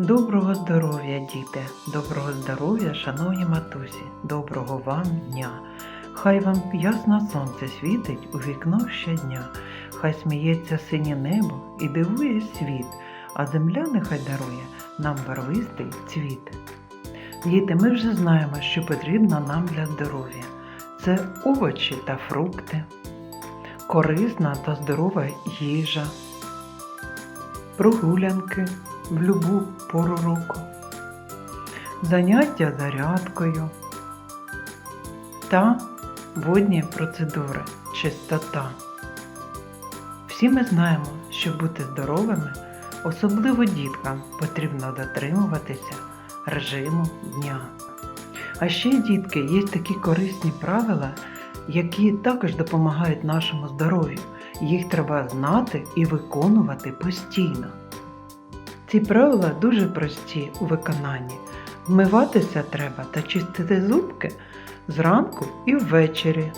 Доброго здоров'я, діти, доброго здоров'я, шановні матусі, доброго вам дня. Хай вам ясно сонце світить у вікно щодня, хай сміється синє небо і дивує світ, а земля нехай дарує нам барвистий цвіт. Діти, ми вже знаємо, що потрібно нам для здоров'я. Це овочі та фрукти, корисна та здорова їжа, прогулянки в любу пору року, заняття зарядкою та водні процедури, чистота. Всі ми знаємо, щоб бути здоровими, особливо діткам потрібно дотримуватися режиму дня. А ще, дітки, є такі корисні правила, які також допомагають нашому здоров'ю. Їх треба знати і виконувати постійно. Ці правила дуже прості у виконанні. Вмиватися треба та чистити зубки зранку і ввечері.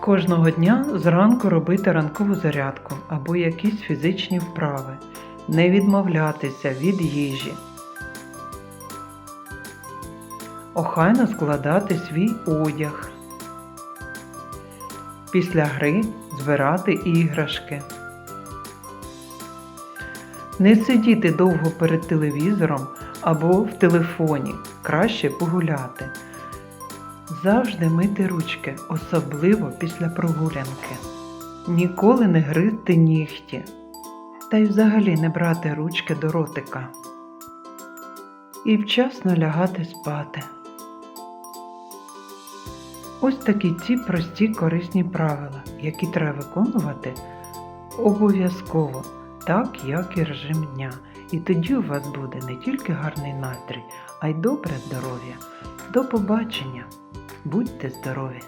Кожного дня зранку робити ранкову зарядку або якісь фізичні вправи. Не відмовлятися від їжі. Охайно складати свій одяг. Після гри збирати іграшки. Не сидіти довго перед телевізором або в телефоні, краще погуляти. Завжди мити ручки, особливо після прогулянки. Ніколи не гризти нігті. Та й взагалі не брати ручки до ротика. І вчасно лягати спати. Ось такі ці прості корисні правила, які треба виконувати обов'язково, так як і режим дня. І тоді у вас буде не тільки гарний настрій, а й добре здоров'я. До побачення! Будьте здорові!